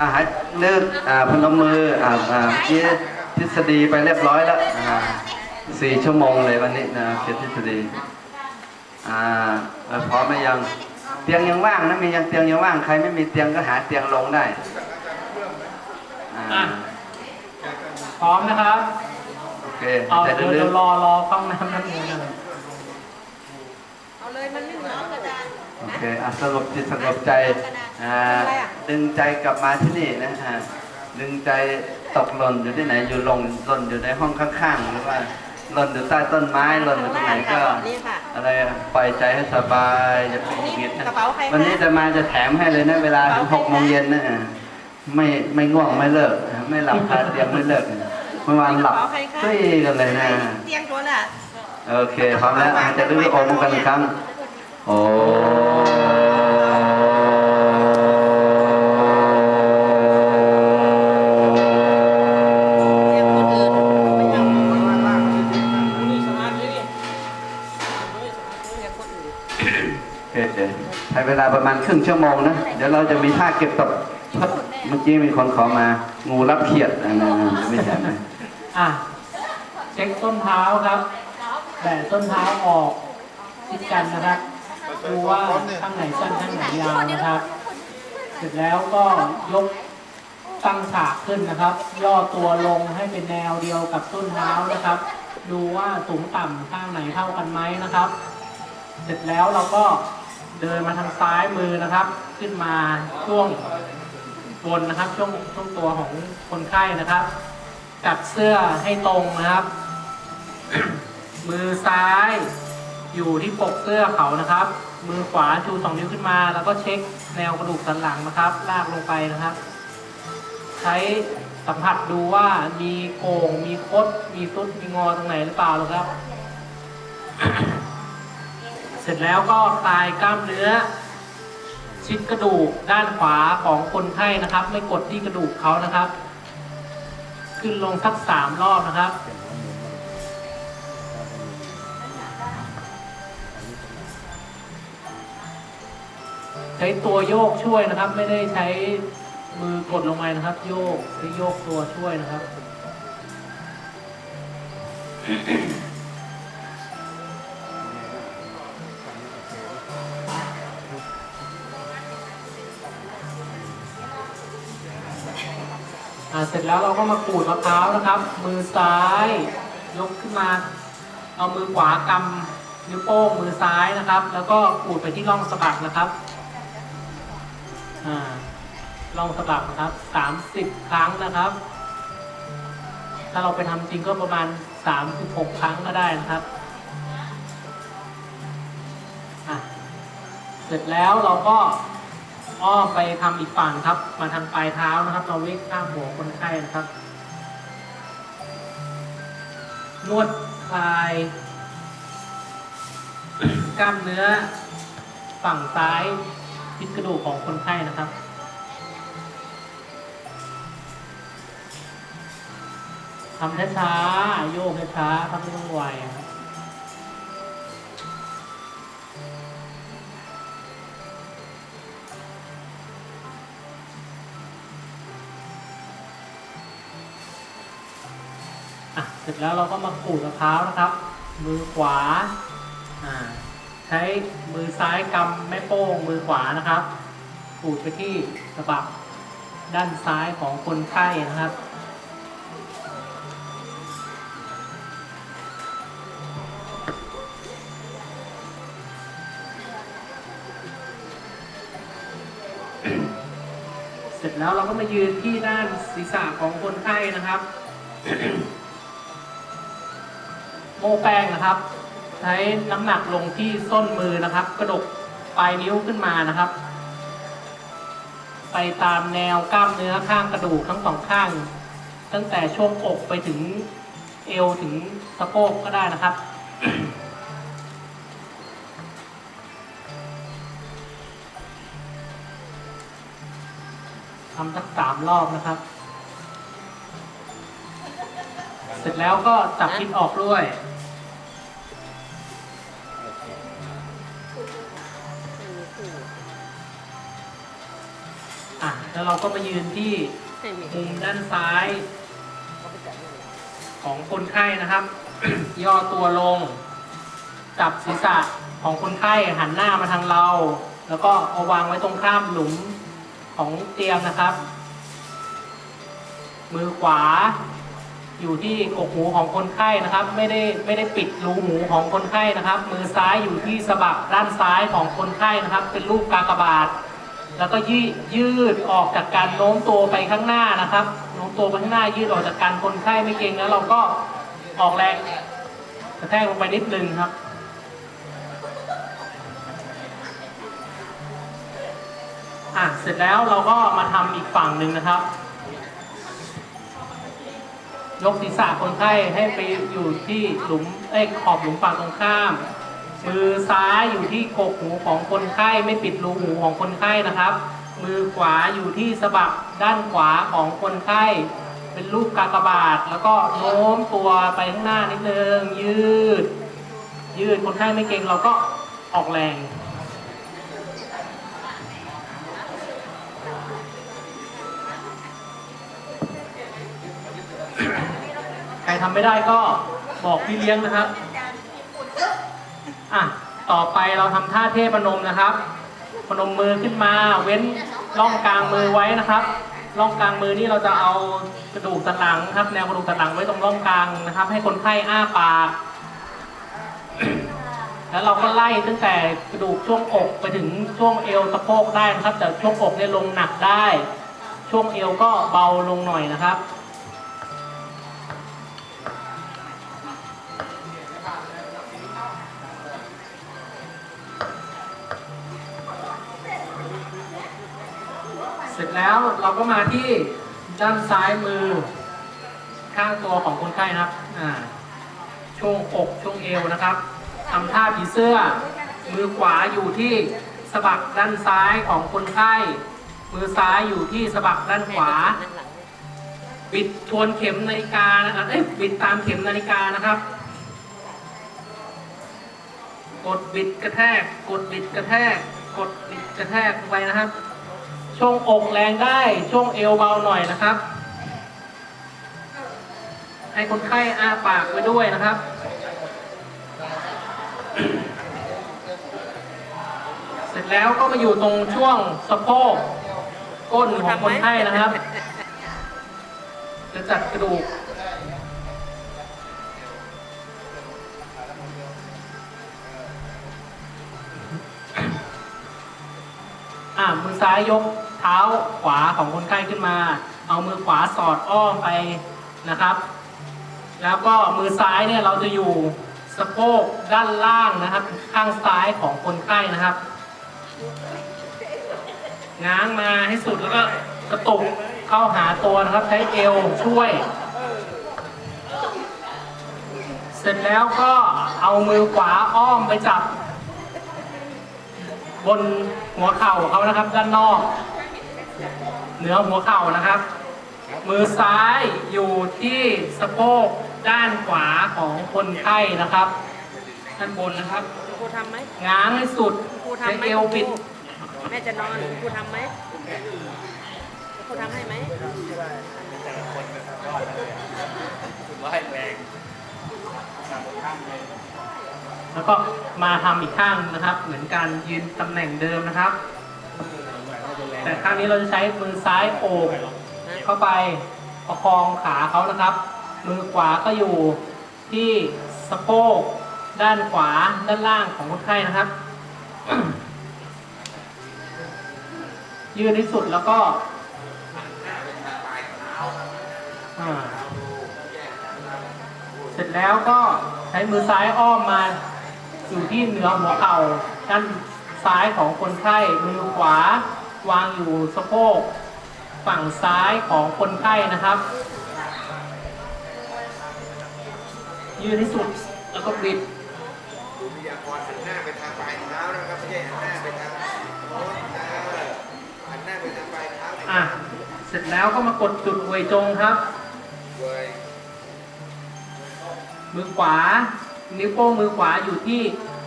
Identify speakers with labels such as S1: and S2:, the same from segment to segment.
S1: อ่าให้เลิกอ่าพนมมืออ่าอ่าเมื่อกี้ทฤษฎีไปเรียบร้อยแล้วอ่าสี่ชั่วโมงเลยวันนี้นะเขียนทฤษฎีอ่าเออพร้อมไหมยังเตียงยังว่างนะมียังเตียงยังว่างใครไม่มีเตียงก็หาเตียงลงได้อ่า
S2: อะพร้อมนะครับ
S1: โอเค
S2: เอา
S1: แต่
S2: เดี๋ยว
S1: ลึ
S2: เดี๋ย
S1: ก
S2: วรอรอเข้าน้ำน้ำเงินกันเลย
S3: เอาเลยมันไม่เหมือนกระดาษ
S1: ๆ โอเคอะสงบจิตสงบใจอ่าดึงใจกลับมาที่นี่นะอ่าดึงใจตกหล่นอยู่ที่ไหนอยู่ลงหล่นอยู่ในห้องข้างๆหรือว่าหล่นอยู่ใต้ต้นไม้หล่นอยู่ที่ไหนก็
S3: นี่ค่ะ
S1: อะไรปล่อยใจให้สบายอย่าไปหงุดหงิดนะ
S3: กระเป๋าใครคะ
S1: วันนี้จะมาจะแถมให้เลยนะเวลาถึงหกโมงเย็นนะไม่ไม่ง่วงไม่เลิก ไม่หลับคาเตียงไม่เลิกเมื่อวานหลับตุ้ยกันเลยนะ
S3: เตียงตัวน่ะ
S1: โอเคพร้อมแล้วอาจจะดูโอมกันอีกครั้งโอ้โอ ประมาณครึ่งชั่วโมงนะ เดี๋ยวเราจะมีท่าเก็บตกเมื่อกี้มีคนขอมา งูรับเขียดอันนั้นไม่ใช่ไหม
S2: อะเช็คต้นเท้าครับแบะต้นเท้าออกชิดกันนะครับดูว่าข้างไหนสั้นข้างไหนยาวนะครับ เสร็จแล้วก็ยกตั้งฉากขึ้นนะครับ ย่อตัวลงให้เป็นแนวเดียวกับต้นเท้านะครับ ดูว่าสูงต่ำข้างไหนเท่ากันไหมนะครับ เสร็จแล้วเราก็ เดินมาทางซ้ายมือนะครับ ขึ้นมาช่วงบนนะครับ ช่วงช่วงตัวของคนไข้นะครับ จัดเสื้อให้ตรงนะครับ มือซ้ายอยู่ที่ปกเสื้อเขานะครับ มือขวาชูสองนิ้วขึ้นมา แล้วก็เช็คแนวกระดูกสันหลังนะครับ ลากลงไปนะครับ ใช้สัมผัสดูว่ามีโก่งมีคด มีซุด มีงอตรงไหนหรือเปล่าหรอครับ เสร็จแล้วก็คลายกล้ามเนื้อ ชิดกระดูกด้านขวาของคนไข้นะครับ ไม่กดที่กระดูกเขานะครับ ขึ้นลงสักสามรอบนะครับใช้ตัวโยกช่วยนะครับ ไม่ได้ใช้มือกดลงไปนะครับ โยกใช้โยกตัวช่วยนะครับ อ่าเสร็จแล้วเราก็มาขูดมะพร้าวนะครับ มือซ้ายยกขึ้นมา เอามือขวากำนิ้วโป้งมือซ้ายนะครับ แล้วก็ขูดไปที่ร่องสะบักนะครับอ่าร่องสะบักนะครับสามสิบครั้งนะครับ ถ้าเราไปทำจริงก็ประมาณสามสิบหกครั้งก็ได้นะครับอะเสร็จแล้วเราก็ อ้อมไปทำอีกฝั่งครับ มาทางปลายเท้านะครับเราวิ่งข้ามหัวคนไข้นะครับ นวดคลาย กล้ามเนื้อฝั่งซ้ายทิศกระดูกของคนไข้นะครับทำช้าๆโยกช้าๆครับไม่ต้องไวครับ อะเสร็จแล้วเราก็มาขูดมะพร้าวนะครับ มือขวาอ่าใช้มือซ้ายกำแม่โป้งมือขวานะครับขูดไปที่สะบักด้านซ้ายของคนไข้นะครับเสร็จแล้วเราก็มายืนที่ด้านศีรษะของคนไข้นะครับ โม่แป้งนะครับ ใช้น้ำหนักลงที่ส้นมือนะครับ กระดกปลายนิ้วขึ้นมานะครับ ไปตามแนวกล้ามเนื้อข้างกระดูกทั้งสองข้าง ตั้งแต่ช่วงอกไปถึงเอวถึงสะโพกก็ได้นะครับทำสักสามรอบนะครับ เสร็จแล้วก็จับพิษออกด้วย แล้วเราก็มายืนที่มุมด้านซ้ายของคนไข้นะครับ ย่อตัวลง จับศีรษะของคนไข้หันหน้ามาทางเรา แล้วก็เอาวางไว้ตรงข้ามหลุมของเตียงนะครับ มือขวา อยู่ที่กกหูของคนไข้นะครับ ไม่ได้ไม่ได้ปิดรูหูของคนไข้นะครับ มือซ้ายอยู่ที่สะบักด้านซ้ายของคนไข้นะครับ เป็นรูปกากบาท แล้วก็ยืดยืดออกจากการโน้มตัวไปข้างหน้านะครับโน้มตัวไปข้างหน้ายืดออกจากการคนไข้ไม่เกร็งแล้วเราก็ออกแรงกระแทกลงไปนิดนึงครับอะเสร็จแล้วเราก็มาทำอีกฝั่งหนึ่งนะครับ ยกศีรษะคนไข้ให้ไปอยู่ที่หลุมเอ้ขอบหลุมฝั่งตรงข้าม มือซ้ายอยู่ที่กกหูของคนไข้ไม่ปิดรูหูของคนไข้นะครับ มือขวาอยู่ที่สะบักด้านขวาของคนไข้ เป็นรูปกากบาท แล้วก็โน้มตัวไปข้างหน้านิดนึงยืด ยืดคนไข้ไม่เก่งเราก็ออกแรงใครทำไม่ได้ก็บอกพี่เลี้ยงนะครับ อะต่อไปเราทำท่าเทพนมนะครับพนมมือขึ้นมาเว้นร่องกลางมือไว้นะครับร่องกลางมือนี่เราจะเอากระดูกสันหลังครับ แนวกระดูกสันหลังไว้ตรงร่องกลางนะครับ ให้คนไข้อ้าปาก แล้วเราก็ไล่ตั้งแต่กระดูกช่วงอกไปถึงช่วงเอวสะโพกได้นะครับ แต่ช่วงอกเนี่ยลงหนักได้ ช่วงเอวก็เบาลงหน่อยนะครับ แล้วเราก็มาที่ด้านซ้ายมือ ข้างตัวของคนไข้นะครับอ่าช่วงอกช่วงเอวนะครับทำท่าผีเสื้อ มือขวาอยู่ที่สะบักด้านซ้ายของคนไข้ มือซ้ายอยู่ที่สะบักด้านขวา บิดทวนเข็มนาฬิกานะครับเอ้บิดตามเข็มนาฬิกานะครับ กดบิดกระแทก กดบิดกระแทก กดบิดกระแทกลงไปนะครับ ช่วงอกแรงได้ ช่วงเอวเบาหน่อยนะครับ ให้คนไข้อ้าปากไว้ด้วยนะครับ เสร็จแล้วก็มาอยู่ตรงช่วงสะโพกก้นของคนไข้นะครับ จะจัดกระดูกอ่ามือซ้ายยก เท้าขวาของคนไข้ขึ้นมา เอามือขวาสอดอ้อมไปนะครับ แล้วก็มือซ้ายเนี่ยเราจะอยู่สะโพกด้านล่างนะครับ ข้างซ้ายของคนไข้นะครับ ง้างมาให้สุดแล้วก็กระตุกเข้าหาตัวนะครับ ใช้เอวช่วย เสร็จแล้วก็เอามือขวาอ้อมไปจับบนหัวเข่าเขานะครับด้านนอก เหนือหัวเข่านะครับ มือซ้ายอยู่ที่สะโพกด้านขวาของคนไข้นะครับด้านบนนะครับ
S3: ครูทำไหม
S2: ง้างให้สุด
S3: ครู
S2: ใช้
S3: ทำไหม
S2: เอวบิด
S3: แม่จะนอนครูทำไหมครูทำให้ไหม
S2: แล้วก็มาทำอีกข้างนะครับ เหมือนการยืนตำแหน่งเดิมนะครับ แต่ครั้งนี้เราจะใช้มือซ้ายโอบเข้าไปประคองขาเขานะครับ มือขวาก็อยู่ที่สะโพกด้านขวาด้านล่างของคนไข้นะครับ ยืนที่สุดแล้วก็เสร็จแล้วก็ใช้มือซ้ายอ้อมมาอยู่ที่เหนือหัวเข่าด้านซ้ายของคนไข้มือขวา วางอยู่สะโพกฝั่งซ้ายของคนไข้นะครับ ยืนที่สุดแล้วก็บิด
S4: ดูพยากรณ์หันหน้าไปทางปลายเท้านะครับไม่ใช่หันหน้าไปทางโน้นนะหันหน้าไปทางปลายเท้า
S2: อะเสร็จแล้วก็มากดจุดอวยจงครับ
S4: เว้ย
S2: มือขวา นิ้วโป้งมือขวาอยู่ที่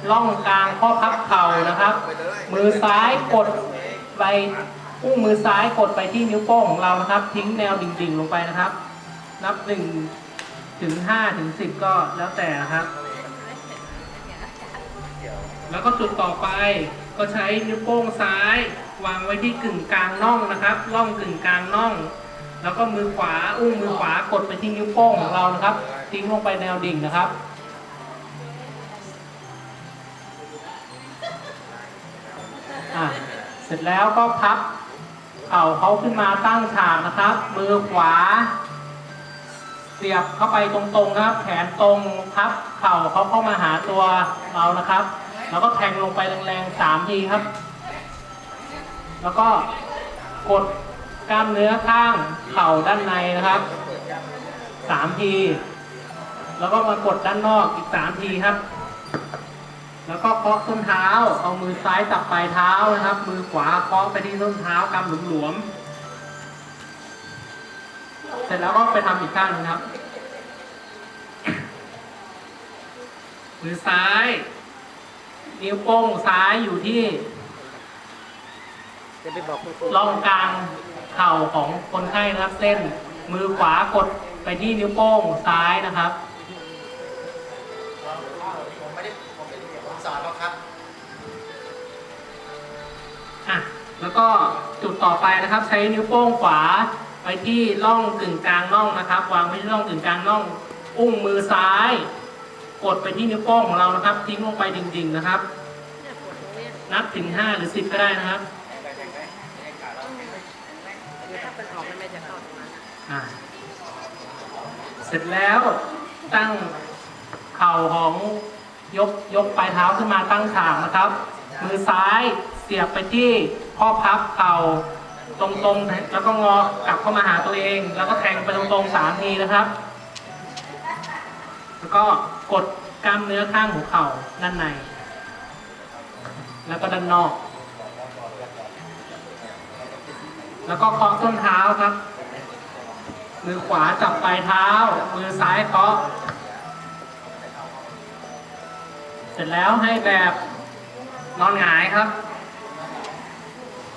S2: ร่องกลางข้อพับเข่านะครับ มือซ้ายกด ไปอุ้งมือซ้ายกดไปที่นิ้วโป้งของเรานะครับ ทิ้งแนวดิ่งๆลงไปนะครับ นับหนึ่งถึงห้าถึงสิบก็แล้วแต่นะครับ แล้วก็จุดต่อไปก็ใช้นิ้วโป้งซ้าย วางไว้ที่กึ่งกลางน่องนะครับร่องกึ่งกลางน่อง แล้วก็มือขวาอุ้งมือขวากดไปที่นิ้วโป้งของเรานะครับ ทิ้งลงไปแนวดิ่งนะครับ เสร็จแล้วก็พับเข่าเขาขึ้นมาตั้งฉากนะครับ มือขวา เสียบเข้าไปตรงๆครับ แขนตรงพับเข่าเขาเข้ามาหาตัวเรานะครับ แล้วก็แทงลงไปแรงๆสามทีครับ แล้วก็กดกล้ามเนื้อข้างเข่าด้านในนะครับสามที แล้วก็มากดด้านนอกอีกสามทีครับ แล้วก็เคาะส้นเท้า เอามือซ้ายจับปลายเท้านะครับ มือขวาเคาะไปที่ส้นเท้ากำหลวมๆเสร็จแล้วก็ไปทำอีกข้างหนึงครับ มือซ้าย นิ้วโป้งซ้ายอยู่ที่
S3: จะไปบอกคุณครู
S2: ร่องกลางเข่าของคนไข้นะครับ เส้น มือขวากดไปที่นิ้วโป้งซ้ายนะครับ แล้วก็จุดต่อไปนะครับ ใช้นิ้วโป้งขวาไปที่ร่องกึ่งกลางน่องนะครับ วางไว้ที่ร่องกึ่งกลางน่อง อุ้งมือซ้าย กดไปที่นิ้วโป้งของเรานะครับ ทิ้งลงไปดิ่งๆนะครับ นับถึง5หรือ10ก็ได้นะครับ
S3: เดี๋ยวถ้าเป็นออกมันไม่จะเข้าตรงนั้นอะ
S2: อะเสร็จแล้วตั้งเข่าของยกยกปลายเท้าขึ้นมาตั้งฉากนะครับ มือซ้ายเสียบไปที่ ข้อพับเข่าตรงๆ แล้วก็งอกลับเข้ามาหาตัวเอง แล้วก็แทงไปตรงๆสามทีนะครับ แล้วก็กดกล้ามเนื้อข้างหัวเข่าด้านใน แล้วก็ด้านนอก แล้วก็เคาะส้นเท้าครับ มือขวาจับปลายเท้า มือซ้ายเคาะ เสร็จแล้วให้แบบนอนหงายครับ
S4: คุณหงายครับ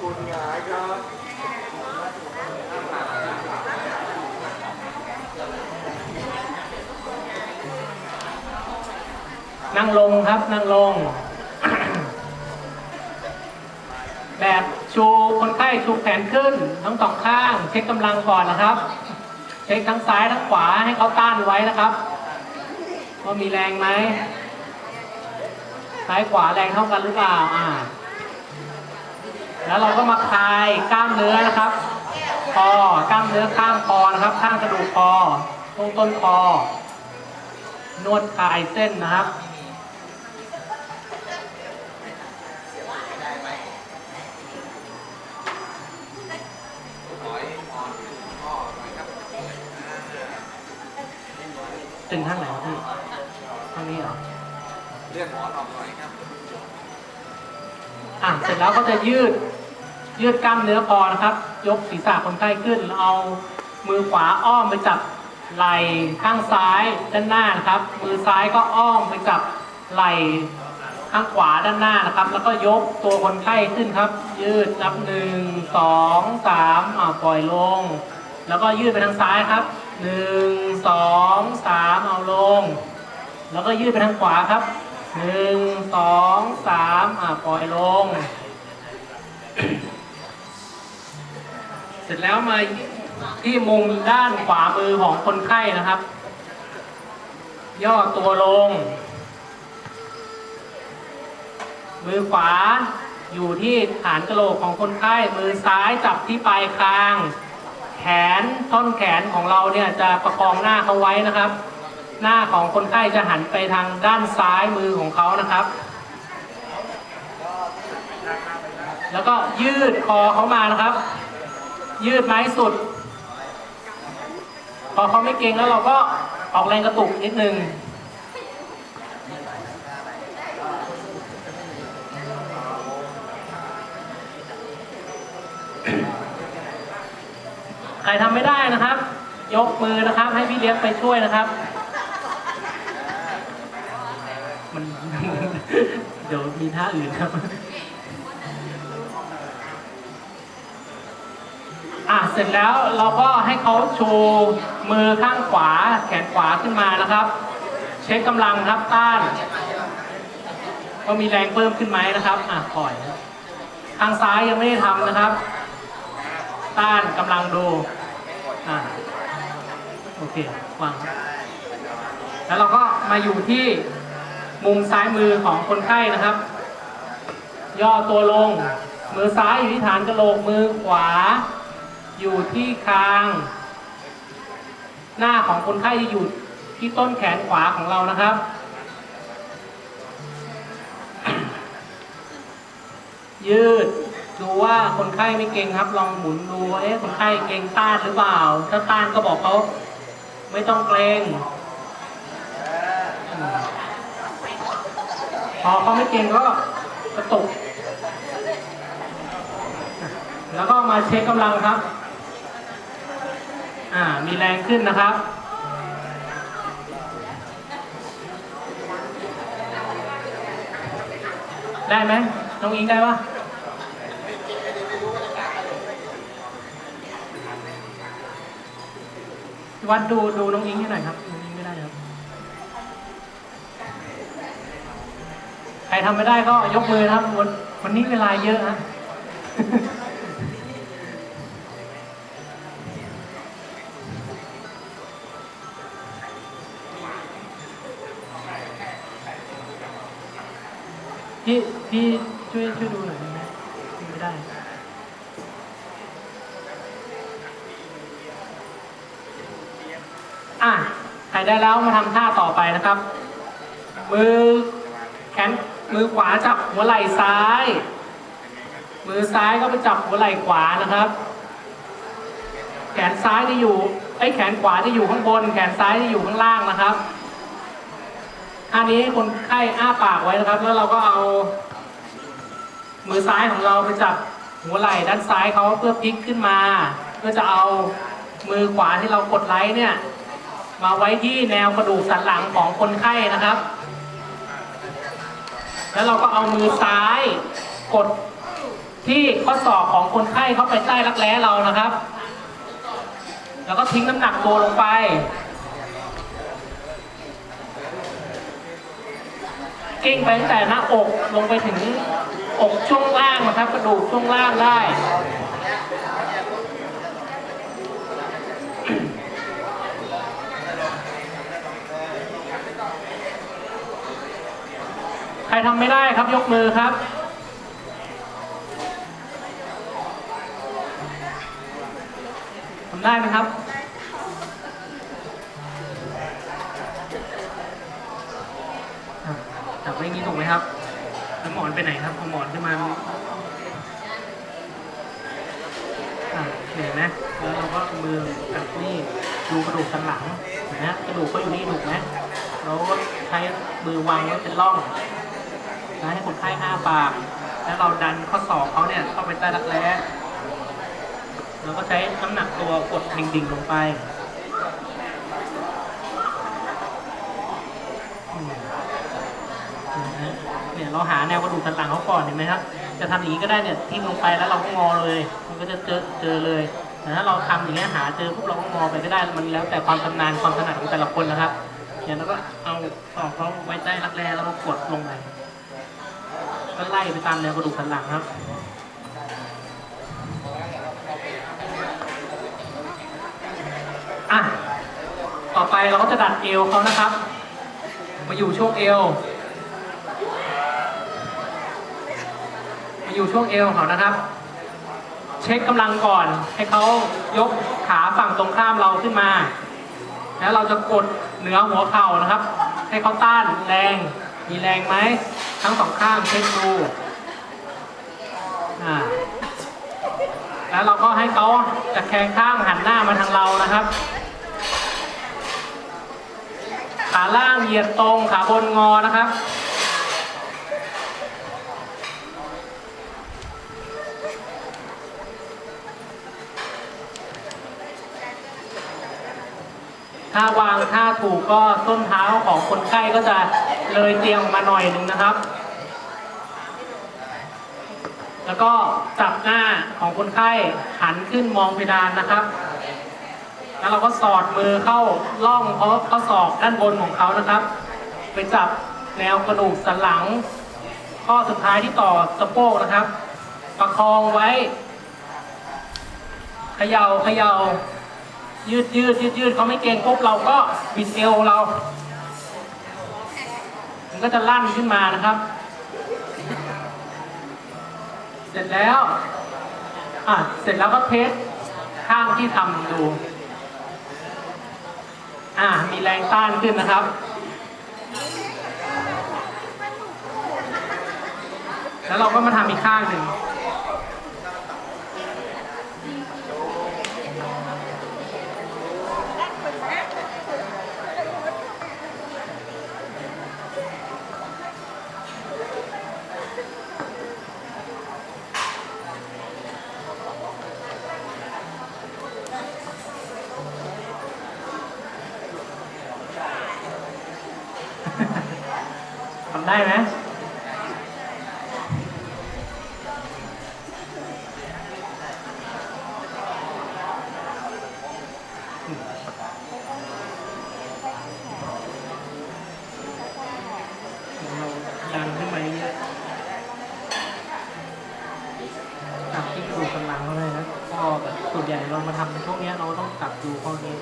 S2: นั่งลงครับนั่งลง แบบชูคนไข้ชูแขนขึ้น ทั้งสองข้าง เช็คกำลังก่อนนะครับ เช็คทั้งซ้ายทั้งขวาให้เขาต้านไว้นะครับว่ามีแรงไหมซ้ายขวาแรงเท่ากันหรือเปล่าอ่า แล้วเราก็มาคลายกล้ามเนื้อนะครับคอกล้ามเนื้อข้างคอนะครับ ข้างกระดูกคอตรงต้นคอ นวดคลายเส้นนะครับตึงข้างไหนครับพี่ข้างนี้เหรอ
S4: เลื่อนหมอนออกหน่อยครับ
S2: อะ เสร็จแล้วก็จะยืด ยืดกล้ามเนื้อคอนะครับ ยกศีรษะคนไข้ขึ้น เอามือขวาอ้อมไปจับไหล่ข้างซ้ายด้านหน้านะครับ มือซ้ายก็อ้อมไปจับไหล่ข้างขวาด้านหน้านะครับ แล้วก็ยกตัวคนไข้ขึ้นครับ ยืดนับหนึ่งสองสามอ่าปล่อยลง แล้วก็ยืดไปทางซ้ายครับหนึ่งสองสามเอาลง แล้วก็ยืดไปทางขวาครับหนึ่งสองสามอ่าปล่อยลง เสร็จแล้วมาที่มุมด้านขวามือของคนไข้นะครับ ย่อตัวลง มือขวาอยู่ที่ฐานกระโหลกของคนไข้ มือซ้ายจับที่ปลายคาง แขนท่อนแขนของเราเนี่ยจะประคองหน้าเขาไว้นะครับ หน้าของคนไข้จะหันไปทางด้านซ้ายมือของเขานะครับ แล้วก็ยืดคอเขามานะครับ ยืดไม้สุด พอเขาไม่เก่งแล้วเราก็ออกแรงกระตุกนิดนึงใครทำไม่ได้นะครับ ยกมือนะครับ ให้พี่เลี้ยงไปช่วยนะครับ มันเดี๋ยวมีท่าอื่นครับ อะเสร็จแล้วเราก็ให้เขาชูมือข้างขวาแขนขวาขึ้นมานะครับ เช็คกำลังครับต้านว่ามีแรงเพิ่มขึ้นไหมนะครับอะปล่อยทางซ้ายยังไม่ได้ทำนะครับ ต้านกำลังดูอะโอเควางครับแล้วเราก็มาอยู่ที่มุมซ้ายมือของคนไข้นะครับ ย่อตัวลง มือซ้ายอยู่ที่ฐานกระโหลกมือขวา อยู่ที่คาง หน้าของคนไข้จะอยู่ที่ต้นแขนขวาของเรานะครับ ยืดดูว่าคนไข้ไม่เก่งครับ ลองหมุนดูเอ๊ะคนไข้เก่งต้านหรือเปล่า ถ้าต้านก็บอกเขาไม่ต้องเกรงพอเขาไม่เก่งก็กระตุก แล้วก็มาเช็คกำลังครับ อ่า มีแรงขึ้นนะครับ ได้ไหมน้องอิงได้ปะวัดดูดูน้องอิงให้หน่อยครับน้องอิงไม่ได้ครับ ใครทำไม่ได้ก็ยกมือครับวันวันนี้เวลาเยอะนะ ได้แล้วมาทำท่าต่อไปนะครับ มือแขนมือขวาจับหัวไหล่ซ้าย มือซ้ายก็ไปจับหัวไหล่ขวานะครับ แขนซ้ายจะอยู่ไอ้แขนขวาจะอยู่ข้างบน แขนซ้ายจะอยู่ข้างล่างนะครับอันนี้คนไข้อ้าปากไว้นะครับ แล้วเราก็เอามือซ้ายของเราไปจับหัวไหล่ด้านซ้ายเขาเพื่อพลิกขึ้นมา เพื่อจะเอามือขวาที่เรากดไลค์เนี่ย มาไว้ที่แนวกระดูกสันหลังของคนไข้นะครับ แล้วเราก็เอามือซ้ายกดที่ข้อศอกของคนไข้เข้าไปใต้รักแร้เรานะครับ แล้วก็ทิ้งน้ำหนักตัวลงไป กิ้งไปตั้งแต่หน้าอกลงไปถึงอกช่วงล่างนะครับ กระดูกช่วงล่างได้ ใคร ทำไม่ได้ครับยกมือครับ ทำได้ไหมครับ จับไว้งนี้ถูกไหมครับแล้วหมอนไปไหนครับเอาหมอนขึ้นมาเห็นไหมแล้วเราก็มือกับนี่ดูกระดูกสันหลังเห็นไหมกระดูกเขาอยู่นี่ถูกไหมเราก็ใช้มือวางไว้เป็นร่อง แล้วให้คนไข้อ้าปาก แล้วเราดันข้อศอกเขาเนี่ยเข้าไปใต้รักแร้แล้วก็ใช้น้ำหนักตัวกดดิ่งๆลงไปเนี่ยเราหาแนวกระดูกสันหลังเขาก่อนเห็นไหมครับ จะทำอย่างนี้ก็ได้เนี่ยทิ่มลงไปแล้วเราก็งอเลย มันก็จะเจอเจอเลย แต่ถ้าเราทำอย่างเงี้ยหาเจอปุ๊บเราก็งอไปก็ได้ มันแล้วแต่ความชำนาญความถนัดของแต่ละคนนะครับเนี่ยเราก็เอาสอกเขาไว้ใต้รักแร้แล้วก็กดลงไป ก็ไล่ไปตามแนวกระดูกสันหลังครับอะต่อไปเราก็จะดัดเอวเขานะครับ มาอยู่ช่วงเอว มาอยู่ช่วงเอวของเขานะครับ เช็คกำลังก่อน ให้เขายกขาฝั่งตรงข้ามเราขึ้นมา แล้วเราจะกดเหนือหัวเข่านะครับ ให้เขาต้านแรง มีแรงไหม ทั้งสองข้างเช็คดูอ่าแล้วเราก็ให้เขาจะแคงข้างหันหน้ามาทางเรานะครับ ขาล่างเหยียดตรงขาบนงอนะครับถ้าวางท่าถูกก็ส้นเท้าของคนไข้ก็จะ เลยเตียงออกมาหน่อยหนึ่งนะครับ แล้วก็จับหน้าของคนไข้หันขึ้นมองเพดานนะครับ แล้วเราก็สอดมือเข้าล่องเพราะข้อศอกด้านบนของเขานะครับ ไปจับแนวกระดูกสันหลัง ข้อสุดท้ายที่ต่อสะโพกนะครับ ประคองไว้เขยา่าเขยา่ายืดยืดยืดยืดเขาไม่เก่งปุ๊บเราก็บิดเอวเรา มันก็จะลั่นขึ้นมานะครับ เสร็จแล้ว อะ เสร็จแล้วก็เทสข้างที่ทำดู อะ มีแรงต้านขึ้นนะครับ แล้วเราก็มาทำอีกข้างหนึ่ง ได้ไหมเราดันขึ้นไปเรื่อยจับที่กระดูกสันหลังเขาเลยนะก็แบบส่วนใหญ่เรามาทำในพวกเนี้ยเราต้องจับดูข้อนี้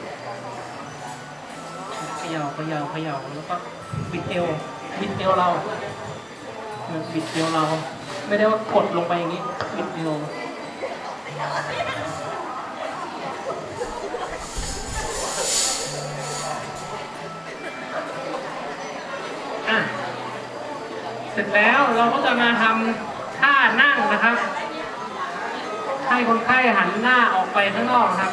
S2: เขย่าเขย่าเขย่าแล้วก็บิดเอว บิดเอวเราบิดเอวเรา ไม่ได้ว่ากดลงไปอย่างนี้บิดเอวเสร็จแล้วเราก็จะมาทำท่านั่งนะครับ ให้คนไข้หันหน้าออกไปข้างนอกครับ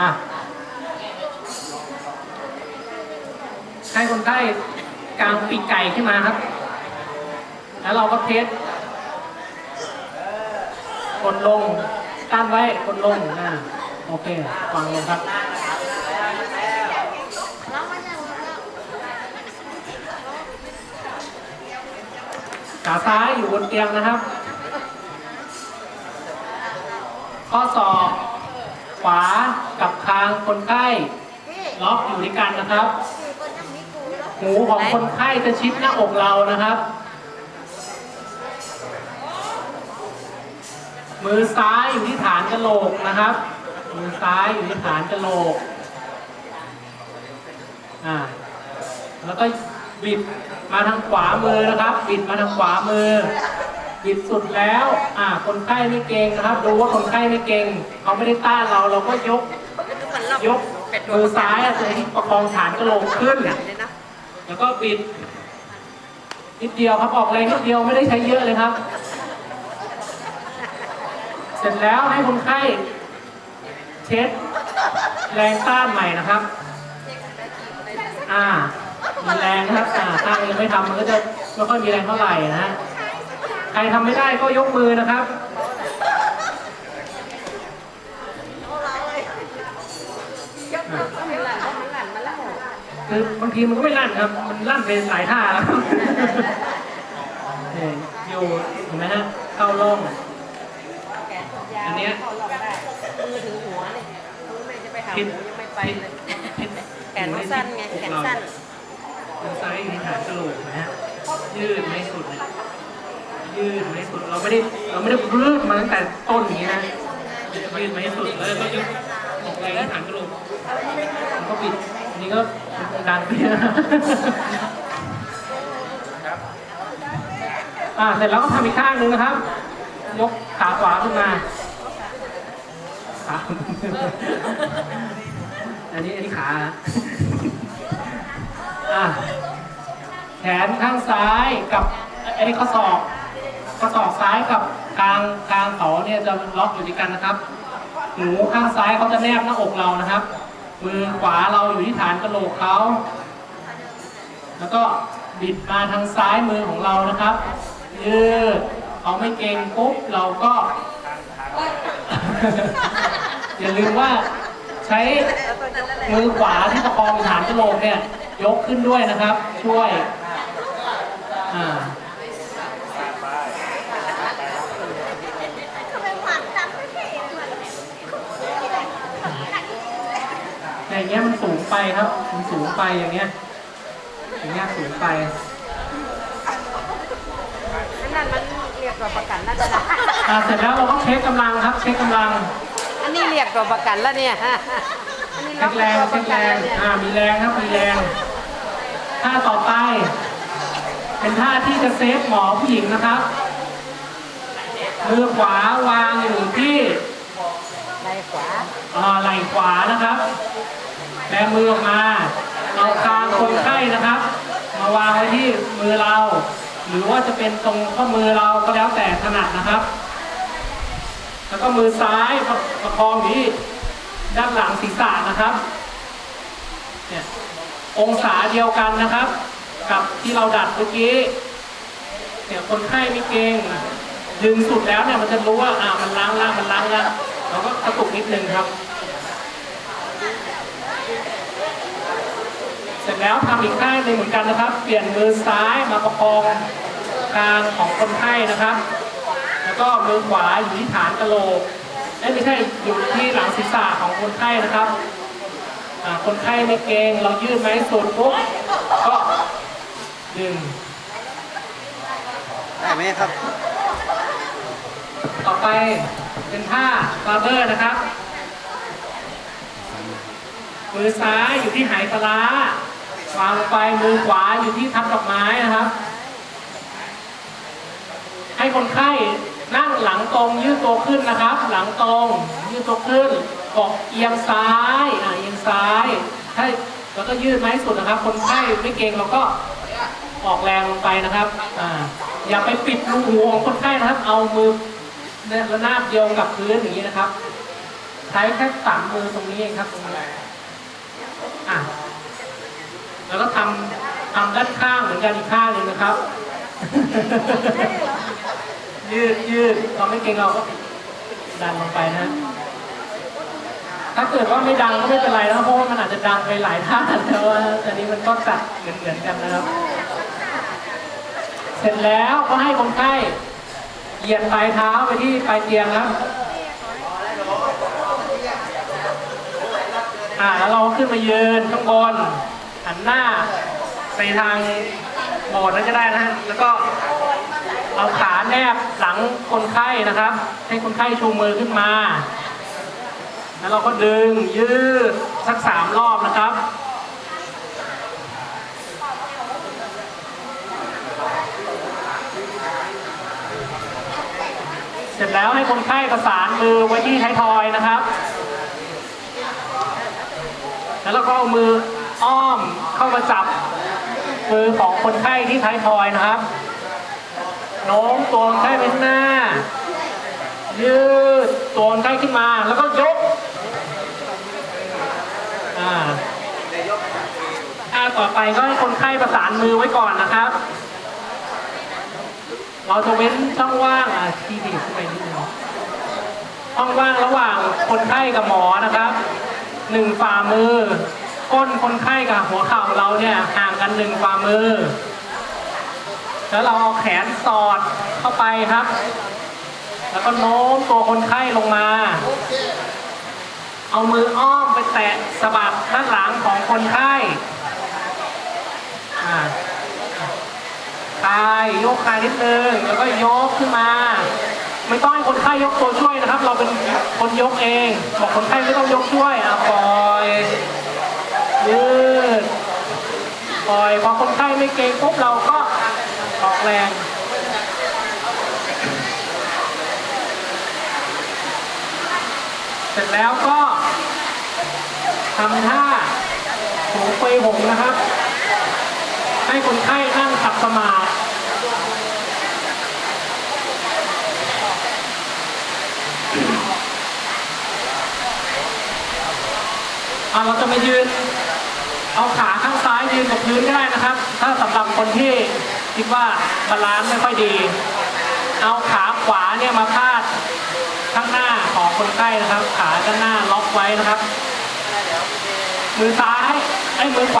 S2: อะให้คนไข้กางปีกไก่ขึ้นมาครับ แล้วเราก็เทสกดลงตั้นไว้กดลงอ่าโอเควางลงครับขาซ้ายอยู่บนเตียงนะครับ ข้อศอกขวา กับคางคนไข้ล็อกอยู่ด้วยกันนะครับ หูของคนไข้จะชิดหน้าอกเรานะครับ มือซ้ายอยู่ที่ฐานกระโหลกนะครับ มือซ้ายอยู่ที่ฐานกระโหลกอ่าแล้วก็บิดมาทางขวามือนะครับ บิดมาทางขวามือบิดสุดแล้ว อ่า คนไข้ไม่เก่งนะครับ ดูว่าคนไข้ไม่เก่ง เขาไม่ได้ต้านเรา เราก็ยก ยกมือซ้ายอะจะประคองฐานกระโหลกขึ้น
S3: เลยนะ
S2: แล้วก็บิด นิดเดียวครับออกแรงนิดเดียวไม่ได้ใช้เยอะเลยครับ เสร็จแล้วให้คนไข้เช็ดแรงต้านใหม่นะครับ อ่ามีแรงนะครับอ่าถ้ายังไม่ทำมันก็จะไม่ค่อยมีแรงเท่าไหร่นะ ใครทำไม่ได้ก็ยกมือนะครับ
S3: มันหลั่นมันหลั่นมาแล้ว
S2: คือบางทีมันก็ไม่ลั่นครับ มันลั่นเป็นหลายท่าแล้วครับเนี่ยอยู่เห็นไหมฮะเข้าร่องอันเนี้ย
S3: เขาลองได้มือถือหัวเลยมือไม่จะไปหาหมูยังไม่ไปเลย
S2: ผิด
S3: แขนมันสั้นไงแขนสั้น
S2: มือซ้ายอยู่ที่ฐานกระโหลกนะฮะยืดไม่สุดเลยยืดไม่สุดเราไม่ได้เราไม่ได้รืดมาตั้งแต่ต้นอย่างนี้นะยืดไม่สุดแล้วก็ยกออกแรงที่ฐานกระโหลกแล้วก็ปิด นี้ก็ดันไปนะอ่าเสร็จแล้วก็ทำอีกข้างหนึ่งนะครับ ยกขาขวาขึ้นมาขาอันนี้อันนี้ขาอะแขนข้างซ้ายกับอ้นี่ข้อศอกข้อศอกซ้ายกับกลางกลางเขาเนี่ยจะล็อกอยู่ด้วยกันนะครับ หนูข้างซ้ายเขาจะแนบหน้าอกเรานะครับ มือขวาเราอยู่ที่ฐานกระโหลกเขาแล้วก็บิดมาทางซ้ายมือของเรานะครับยืดเขาไม่เก่งปุ๊บเราก็ อย่าลืมว่าใช้มือขวาที่ประคองฐานกระโหลกเนี่ย ยกขึ้นด้วยนะครับ ช่วย อ่า อย่างเงี้ยมันสูงไปครับ มันสูงไปอย่างเงี้ย อย่างเงี้ยสูงไป
S3: นั่นมันเรียกตัวประกันน่าจะได้
S2: อ่าเสร็จแล้วเราก็เช็คกำลังครับ เช็คกำลัง
S3: อันนี้เรียกตัวประกันแล้วเนี่ยอันนี้
S2: เช็คแรง
S3: ตัวป
S2: เช็
S3: ระ
S2: ค
S3: กั
S2: แร
S3: น
S2: ง
S3: แล้วเนี่ย
S2: อ่ามีแรงครับมีแรงท่าต่อไป เป็นท่าที่จะเซฟหมอผู้หญิงนะครับมือขวาวางอยู่ที่
S3: ไหล่ขวา
S2: อ่าไหล่ขวานะครับ แบมือออกมา เอาคางคนไข้นะครับ มาวางไว้ที่มือเรา หรือว่าจะเป็นตรงข้อมือเราก็แล้วแต่ถนัดนะครับ แล้วก็มือซ้ายประประคองที่ด้านหลังศีรษะนะครับเนี่ยองศาเดียวกันนะครับ กับที่เราดัดเมื่อกี้เนี่ยคนไข้ไม่เก่งดึงสุดแล้วเนี่ยมันจะรู้ว่าอ่ามันล้างล่างมันล้างแล้วเราก็กระตุกนิดนึงครับ เสร็จ แล้วทำอีกข้างหนึ่งเหมือนกันนะครับ เปลี่ยนมือซ้ายมาประคองกลางของคนไข้นะครับ แล้วก็มือขวาอยู่ที่ฐานกะโหลกเอ้ยไม่ใช่อยู่ที่หลังศีรษะของคนไข้นะครับอ่าคนไข้ไม่เกรงเรายืดไม้สุดปุ๊บก็ดึง
S1: ได้ไหมครับ
S2: ต่อไปเป็นท่าบาร์เบอร์นะครับ มือซ้ายอยู่ที่ไหปลาร้า วางลงไปมือขวาอยู่ที่ทับดอกไม้นะครับ ให้คนไข้นั่งหลังตรงยืดตัวขึ้นนะครับ หลังตรงยืดตัวขึ้นออกเอียงซ้ายอ่าเอียงซ้ายให้แล้วก็ยืดไม้สุดนะครับ คนไข้ไม่เก่งเราก็ออกแรงลงไปนะครับอ่าอย่าไปปิดรูหูของคนไข้นะครับ เอามือเนี่ยระนาบโยงกับพื้นอย่างนี้นะครับ ใช้แค่สามมือตรงนี้เองครับตรงนี้อะ แล้วก็ทำทำด้านข้างเหมือนกันอีกข้างหนึ่งนะครับ ยืดยืดเราไม่เก่งเราก็ดันลงไปนะ ถ้าเกิดว่าไม่ดังก็ไม่เป็นไรนะเพราะว่ามันอาจจะดังไปหลายท่าแต่ว่าอันนี้มันก็ตัดเหมือนเหมือนๆกันนะครับ เสร็จแล้วก็ให้คนไข้เหยียดปลายเท้าไปที่ปลายเตียงครับอ่าแล้วเราก็ขึ้นมายืนข้างบน หันหน้าไปทางโบสถ์นั้นก็ได้นะฮะแล้วก็เอาขาแนบหลังคนไข้นะครับ ให้คนไข้ชูมือขึ้นมา แล้วเราก็ดึงยืดสักสามรอบนะครับเสร็จแล้วให้คนไข้ประสานมือไว้ที่ท้ายทอยนะครับ แล้วเราก็เอามือ อ้อมเข้ามาจับมือของคนไข้ที่ท้ายทอยนะครับโน้มตัวคนไข้ไปข้างหน้า ยืดตัวคนไข้ขึ้นมาแล้วก็ยกอ่าท่าต่อไปก็ให้คนไข้ประสานมือไว้ก่อนนะครับ เราจะเว้นช่องว่างอะที่ดีขึ้นไปนิดนึงช่องว่างระหว่างคนไข้กับหมอนะครับหนึ่งฝ่ามือ ก้นคนไข้กับหัวเข่าเราเนี่ยห่างกันหนึ่งฝ่ามือ แล้วเราเอาแขนสอดเข้าไปครับ แล้วก็โน้มตัวคนไข้ลงมา เอามืออ้อมไปแตะสะบัดด้านหลังของคนไข้คลายยกคลายนิดนึงแล้วก็ยกขึ้นมา ไม่ต้องให้คนไข้ยกตัวช่วยนะครับ เราเป็นคนยกเอง บอกคนไข้ไม่ต้องยกช่วยอะปล่อย ยืด ปล่อย พอคนไข้ไม่เกรงปุ๊บเราก็ออกแรงเสร็จแล้วก็ทำท่าหูเปหงนะครับ ให้คนไข้นั่งขัดสมาธิอะเราจะมายืน เอาขาข้างซ้ายยืนกับพื้นก็ได้นะครับ ถ้าสำหรับคนที่คิดว่าบาลานซ์ไม่ค่อยดี เอาขาขวาเนี่ยมาพาดข้างหน้าของคนใกล้นะครับ ขาด้านหน้าล็อกไว้นะครับ มือซ้ายไอ้มือขวา